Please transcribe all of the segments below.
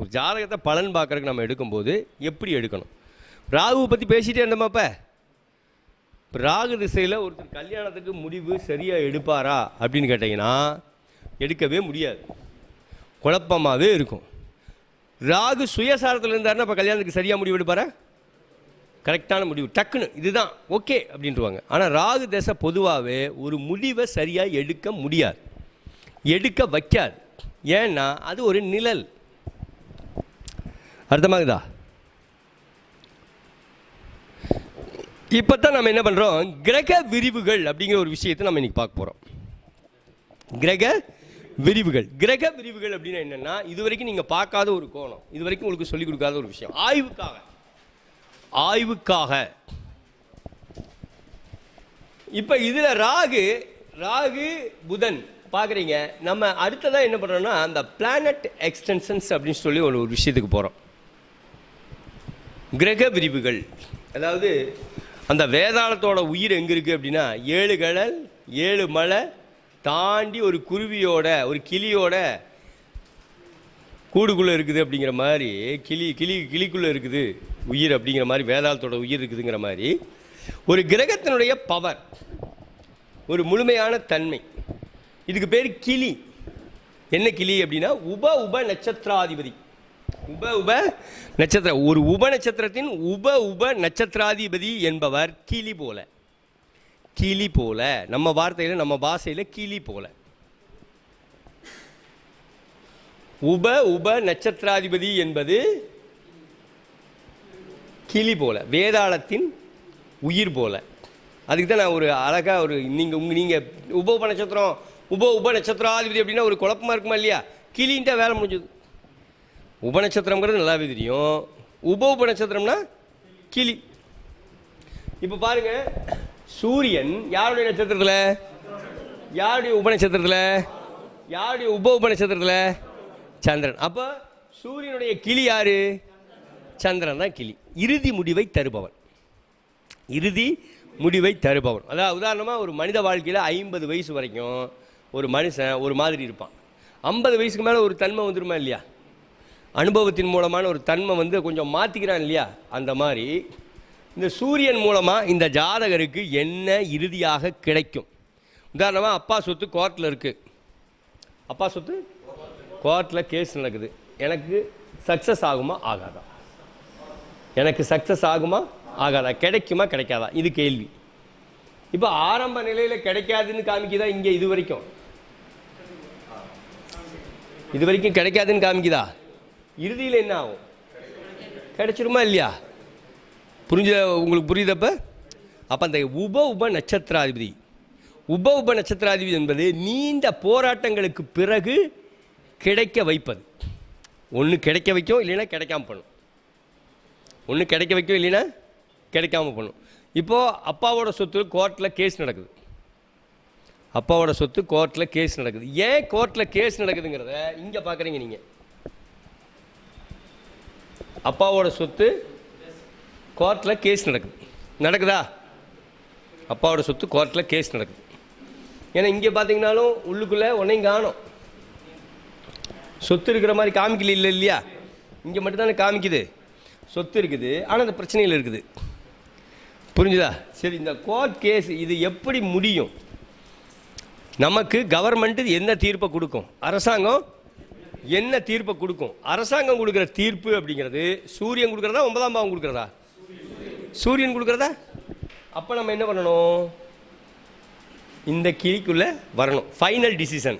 ஒரு ஜாதகத்தை பலன் பார்க்கறதுக்கு நம்ம எடுக்கும்போது எப்படி எடுக்கணும்? ராகுவை பற்றி பேசிகிட்டே இருந்தோமாப்ப இப்போ ராகு திசையில் ஒருத்தர் கல்யாணத்துக்கு முடிவு சரியாக எடுப்பாரா அப்படின்னு கேட்டிங்கன்னா எடுக்கவே முடியாது. குழப்பமாகவே இருக்கும். ராகு சுயசாரத்தில் இருந்தாருன்னா இப்போ கல்யாணத்துக்கு சரியாக முடிவு எடுப்பாரா? கரெக்டான முடிவு. டக்குன்னு இதுதான் ஓகே அப்படின்ட்டுவாங்க ஆனால் ராகு தசை பொதுவாகவே ஒரு முடிவை சரியாக எடுக்க முடியாது. எடுக்க வைக்காது. ஏன்னா அது ஒரு நிழல். அர்த்தமாகுதா? இப்போ தான் நம்ம என்ன பண்ணுறோம் கிரக விரிவுகள் அப்படிங்கிற ஒரு விஷயத்தை நம்ம இன்னைக்கு பார்க்க போகிறோம் கிரக விரிவுகள். கிரக விரிவுகள் அப்படின்னா என்னென்னா இது வரைக்கும் நீங்கள் பார்க்காத ஒரு கோணம். இது வரைக்கும் உங்களுக்கு சொல்லிக் கொடுக்காத ஒரு விஷயம். ஆய்வுக்காக. ஆய்வுக்காக. இப்போ இதில் ராகு ராகு புதன் பார்க்குறீங்க நம்ம அடுத்ததாக என்ன பண்ணுறோன்னா அந்த பிளானட் எக்ஸ்டென்ஷன்ஸ் அப்படின்னு சொல்லி ஒரு ஒரு விஷயத்துக்கு போகிறோம் கிரக விரிவுகள். அதாவது அந்த வேதாளத்தோட உயிர் எங்கே இருக்குது அப்படின்னா ஏழு கடல் ஏழு மலை தாண்டி ஒரு குருவியோட ஒரு கிளியோட கூடுக்குள்ளே இருக்குது அப்படிங்கிற மாதிரி கிளி கிளி கிளிக்குள்ளே இருக்குது உயிர் அப்படிங்கிற மாதிரி வேதாளத்தோட உயிர் இருக்குதுங்கிற மாதிரி ஒரு கிரகத்தினுடைய பவர் ஒரு முழுமையான தன்மை. இதுக்கு பேர் கிளி. என்ன கிளி அப்படின்னா உப உப நட்சத்திராதிபதி. உப உப நட்சத்திர ஒரு உப நட்சத்திரத்தின் உப உப நட்சத்திராதிபதி என்பவர் கிளி போல. கிளி போல. நம்ம வார்த்தையில் நம்ம பாஷையில் கிளி போல. உப உப நட்சத்திராதிபதி என்பது கிளி போல. வேதாளத்தின் உயிர் போல. அதுக்கு தான் நான் ஒரு அழகாக ஒரு நீங்கள் உங்கள் நீங்கள் உப உப நட்சத்திரம் உப உப நட்சத்திராதிபதி அப்படின்னா ஒரு குழப்பமா இருக்குமா இல்லையா? கிளின்ட்டு வேலை முடிஞ்சது. உபநட்சத்திரங்கிறது நல்லாவே தெரியும். உப உபநட்சத்திரம்னா கிளி. இப்போ பாருங்க சூரியன் யாருடைய நட்சத்திரத்தில்? யாருடைய உபநட்சத்திரத்தில்? யாருடைய உப உபநட்சத்திரத்தில்? சந்திரன். அப்போ சூரியனுடைய கிளி யாரு? சந்திரன் தான் கிளி. இறுதி முடிவை தருபவன். இறுதி முடிவை தருபவன். அதாவது உதாரணமாக ஒரு மனித வாழ்க்கையில் ஐம்பது வயசு வரைக்கும் ஒரு மனுஷன் ஒரு மாதிரி இருப்பான். ஐம்பது வயசுக்கு மேலே ஒரு தன்மை வந்துருமா இல்லையா? அனுபவத்தின் மூலமான ஒரு தன்மை வந்து கொஞ்சம் மாற்றிக்கிறான் இல்லையா? அந்த மாதிரி இந்த சூரியன் மூலமாக இந்த ஜாதகருக்கு என்ன இறுதியாக கிடைக்கும்? உதாரணமாக அப்பா சொத்து கோர்ட்டில் இருக்குது அப்பா சொத்து கோர்ட்டில் கேஸ் நடக்குது. எனக்கு சக்ஸஸ் ஆகுமா? ஆகாதா. எனக்கு சக்ஸஸ் ஆகுமா? ஆகாதா. கிடைக்குமா? கிடைக்காதா? இது கேள்வி. இப்போ ஆரம்ப நிலையில் கிடைக்காதுன்னு காமிக்குதா? இங்கே இது வரைக்கும். இது வரைக்கும் கிடைக்காதுன்னு காமிக்குதா? இறுதியில் என்ன ஆகும்? கிடைச்சிருமா இல்லையா? புரிஞ்ச உங்களுக்கு புரியுதப்ப அப்போ? அந்த உப உப நட்சத்திராதிபதி. உப உப நட்சத்திராதிபதி என்பது நீண்ட போராட்டங்களுக்கு பிறகு கிடைக்க வைப்பது. ஒன்று கிடைக்க வைக்கும் இல்லைன்னா கிடைக்காம பண்ணும் ஒன்று கிடைக்க வைக்கும் இல்லைன்னா கிடைக்காம பண்ணும் இப்போது அப்பாவோட சொத்து கோர்ட்டில் கேஸ் நடக்குது. அப்பாவோட சொத்து கோர்ட்டில் கேஸ் நடக்குது. ஏன் கோர்ட்டில் கேஸ் நடக்குதுங்கிறத இங்கே பார்க்குறீங்க நீங்கள் அப்பாவோட சொத்து கோர்ட்டில் கேஸ் நடக்குது. நடக்குதா? அப்பாவோட சொத்து கோர்ட்டில் கேஸ் நடக்குது. ஏன்னா இங்கே பார்த்தீங்கன்னாலும் உள்ளுக்குள்ளே உன்னையும் காணும். சொத்து இருக்கிற மாதிரி காமிக்கல இல்லை இல்லையா? இங்கே மட்டும்தானே காமிக்குது. சொத்து இருக்குது ஆனால் அந்த பிரச்சனையில் இருக்குது. புரிஞ்சுதா? சரி இந்த கோர்ட் கேஸ் இது எப்படி முடியும்? நமக்கு கவர்மெண்ட்டு என்ன தீர்ப்பை கொடுக்கும்? அரசாங்கம் என்ன தீர்ப்பை கொடுக்கும்? அரசாங்கம் கொடுக்குற தீர்ப்பு அப்படிங்கிறது சூரியன் கொடுக்குறதா ஒன்பதாம் பாவம் கொடுக்குறதா? சூரியன் கொடுக்குறதா? அப்போ நம்ம என்ன பண்ணணும்? இந்த கிளிக்குள்ளே வரணும். ஃபைனல் டிசிஷன்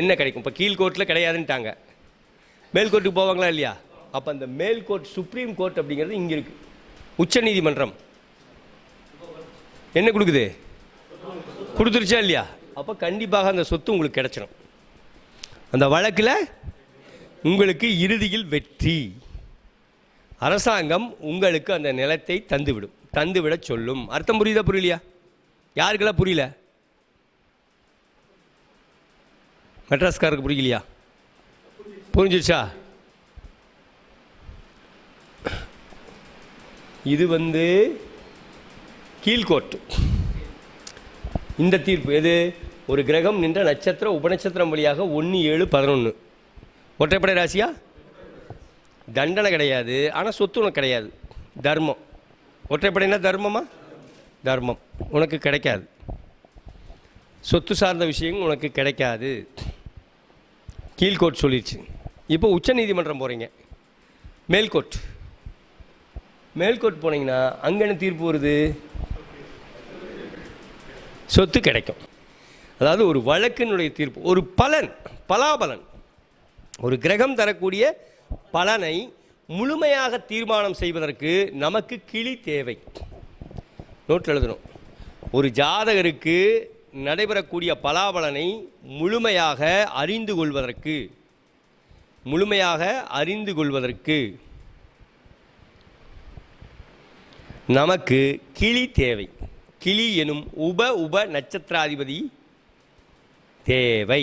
என்ன கிடைக்கும்? இப்போ கீழ் கோர்ட்டில் கிடையாதுன்ட்டாங்க. மேல் கோர்ட்டுக்கு போவாங்களா இல்லையா? அப்போ அந்த மேல் கோர்ட் சுப்ரீம் கோர்ட் அப்படிங்கிறது இங்கே இருக்குது உச்ச நீதிமன்றம். என்ன கொடுக்குது? கொடுத்துருச்சா இல்லையா? அப்போ கண்டிப்பாக அந்த சொத்து உங்களுக்கு கிடச்சிடும் அந்த வழக்கில் உங்களுக்கு இறுதியில் வெற்றி. அரசாங்கம் உங்களுக்கு அந்த நிலத்தை தந்துவிடும். தந்துவிட சொல்லும். அர்த்தம் புரியுதா புரியலையா? யாருக்கெல்லாம் புரியல? மெட்ராஸ்காருக்கு புரியலையா? புரிஞ்சிச்சா இது வந்து கீழ்கோர்ட்டு இந்த தீர்ப்பு எது? ஒரு கிரகம் நின்ற நட்சத்திரம் உபநட்சத்திரம் வழியாக ஒன்று ஏழு பதினொன்று ஒற்றைப்படை ராசியா? தண்டனை கிடையாது. ஆனால் சொத்து உனக்கு கிடையாது. தர்மம். ஒற்றைப்படைனா தர்மமா? தர்மம். உனக்கு கிடைக்காது. சொத்து சார்ந்த விஷயம் உனக்கு கிடைக்காது. கீழ்கோர்ட் சொல்லிடுச்சு இப்போ உச்ச நீதிமன்றம் போகிறீங்க மேல்கோர்ட் மேல்கோர்ட் போனீங்கன்னா அங்கே என்ன தீர்ப்பு வருது? சொத்து கிடைக்கும். அதாவது ஒரு வழக்கினுடைய தீர்ப்பு ஒரு பலன் பலாபலன். ஒரு கிரகம் தரக்கூடிய பலனை முழுமையாக தீர்மானம் செய்வதற்கு நமக்கு கிளி தேவை. நோட்டில் எழுதணும். ஒரு ஜாதகருக்கு நடைபெறக்கூடிய பலாபலனை முழுமையாக அறிந்து கொள்வதற்கு முழுமையாக அறிந்து கொள்வதற்கு நமக்கு கிளி தேவை. கிளி எனும் உப உப நட்சத்திராதிபதி தேவை.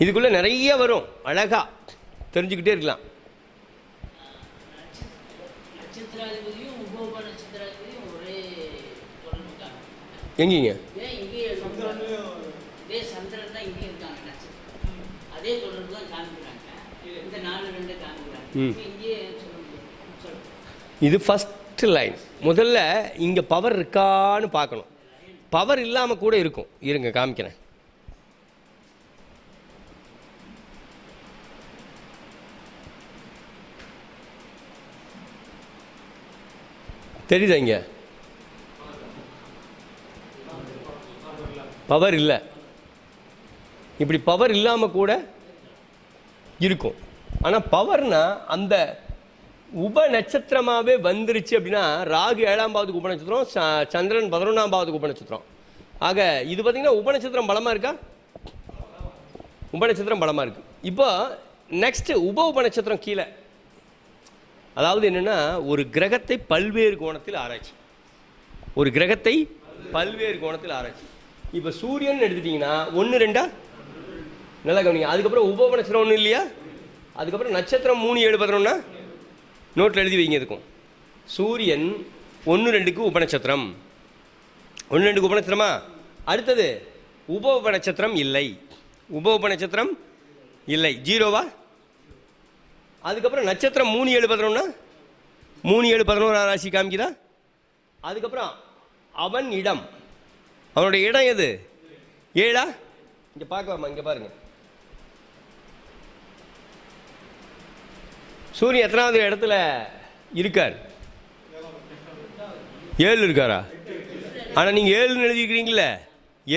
இதுக்குள்ள நிறைய வரும் அழகா. தெரிஞ்சுக்கிட்டே இருக்கலாம். எங்கீங்க? அதே தொடர்பு தான் காமிக்கிறாங்க. இந்த நாலு ரெண்டு காமிக்கிறாங்க ம். இப்ப இங்கேயே சொல்ல முடியும் சொல்லுங்க இது ஃபஸ்ட்டு லைன் முதல்ல இங்கே பவர் இருக்கான்னு பார்க்கணும். பவர் இல்லாமல் கூட இருக்கும். இருங்க காமிக்கிறேன். தெரியுதா இங்கே? பவர் இல்லை. இப்படி பவர் இல்லாமல் கூட இருக்கும். ஆனால் பவர்னால் அந்த உப நட்சத்திரமாகவே வந்துருச்சு அப்படின்னா ராகு ஏழாம் பாவத்துக்கு உப நட்சத்திரம் ச- சந்திரன் பதினொன்றாம் பாவத்துக்கு உப நட்சத்திரம் ஆக இது பார்த்தீங்கன்னா உப நட்சத்திரம் பலமாக இருக்கா? உப நட்சத்திரம் பலமாக இருக்கு. இப்போ நெக்ஸ்ட் உப உப நட்சத்திரம் கீழே. அதாவது என்னென்னா ஒரு கிரகத்தை பல்வேறு கோணத்தில் ஆராய்ச்சி. ஒரு கிரகத்தை பல்வேறு கோணத்தில் ஆராய்ச்சி. இப்போ சூரியன் எடுத்துட்டிங்கன்னா ஒன்று ரெண்டா? நல்லா கவனிங்க. அதுக்கப்புறம் உப உப நட்சத்திரம் ஒன்றும் இல்லையா? அதுக்கப்புறம் நட்சத்திரம் மூணு ஏழு பதினொன்னா? நோட்டில் எழுதி வைங்க இருக்கும் சூரியன் ஒன்று ரெண்டுக்கு உபநட்சத்திரம். ஒன்று ரெண்டுக்கு உபநட்சத்திரமா? அடுத்தது உப உபநட்சத்திரம் இல்லை. உப உபநட்சத்திரம் இல்லை. ஜீரோவா? அதுக்கப்புறம் நட்சத்திரம் மூணு ஏழு பதினொன்னா? மூணு ஏழு பதினோரா ராசி காமிக்குதா? அதுக்கப்புறம் அவன் இடம். அவனுடைய இடம் எது? ஏழா? இங்கே பார்க்கலாமா? இங்கே பாருங்கள் சூரியன் எத்தனாவது இடத்துல இருக்கார்? ஏழு இருக்காரா? ஆனால் நீங்கள் ஏழுன்னு எழுதியிருக்கிறீங்களே.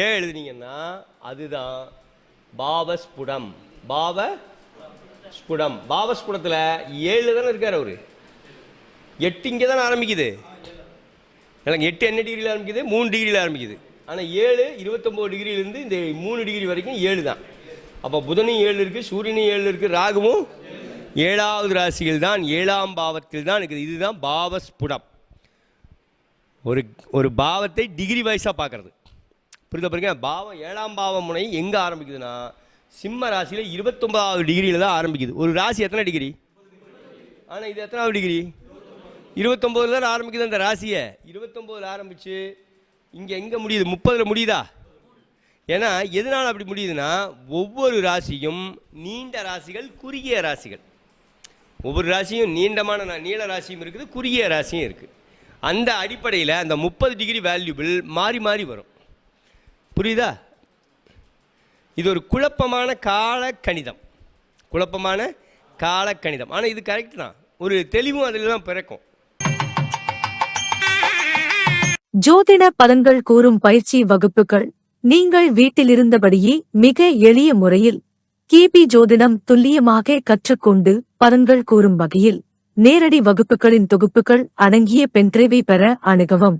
ஏழு எழுதுனீங்கன்னா அதுதான் பாவஸ்புடம். பாவ ஸ்புடம் பாவஸ்புடத்தில் ஏழு தானே இருக்கார் அவர்? எட்டு இங்கே தானே ஆரம்பிக்குது. எனக்கு எட்டு என்ன டிகிரியில் ஆரம்பிக்குது? மூணு டிகிரியில் ஆரம்பிக்குது. ஆனால் ஏழு இருபத்தொம்போது டிகிரியிலேருந்து இந்த மூணு டிகிரி வரைக்கும் ஏழு தான் அப்போ புதனும் ஏழு இருக்குது சூரியனும் ஏழு இருக்குது ராகுவும் ஏழாவது ராசியில் தான் ஏழாம் பாவத்தில் தான் இருக்குது. இதுதான் பாவஸ்புடம். ஒரு ஒரு பாவத்தை டிகிரி வைஸாக பார்க்கறது. புரியுதா பாருங்க? பாவம் ஏழாம் பாவ முனை எங்கே ஆரம்பிக்குதுன்னா சிம்ம ராசியில் இருபத்தொம்பதாவது டிகிரியில் தான் ஆரம்பிக்குது. ஒரு ராசி எத்தனை டிகிரி ஆனால் இது எத்தனாவது டிகிரி இருபத்தொம்போதில் தான் ஆரம்பிக்குது அந்த ராசியை. இருபத்தொம்போதில் ஆரம்பித்து இங்கே எங்கே முடியுது? முப்பதில் முடியுதா? ஏன்னா எதனால் அப்படி முடியுதுன்னா ஒவ்வொரு ராசியும் நீண்ட ராசிகள் குறுகிய ராசிகள். ஒவ்வொரு ராசியும் நீண்டமான நீள ராசியும் இருக்குது குறுகிய ராசியும் இருக்குது அந்த அடிப்படையில் அந்த முப்பது டிகிரி வேல்யூபிள் மாறி மாறி வரும். புரியுதா? இது ஒரு குழப்பமான கால கணிதம் குழப்பமான கால கணிதம் ஆனால் இது கரெக்ட் தான். ஒரு தெளிவும் அதில் தான் பிறக்கும். ஜோதிட பலன்கள் கூறும் பயிற்சி வகுப்புகள். நீங்கள் வீட்டிலிருந்தபடியே மிக எளிய முறையில் கிபி ஜோதிடம் துல்லியமாக கற்றுக்கொண்டு பலன்கள் கூறும் வகையில் நேரடி வகுப்புகளின் தொகுப்புகள் அடங்கிய பென்ட்ரைவை பெற அணுகவும்.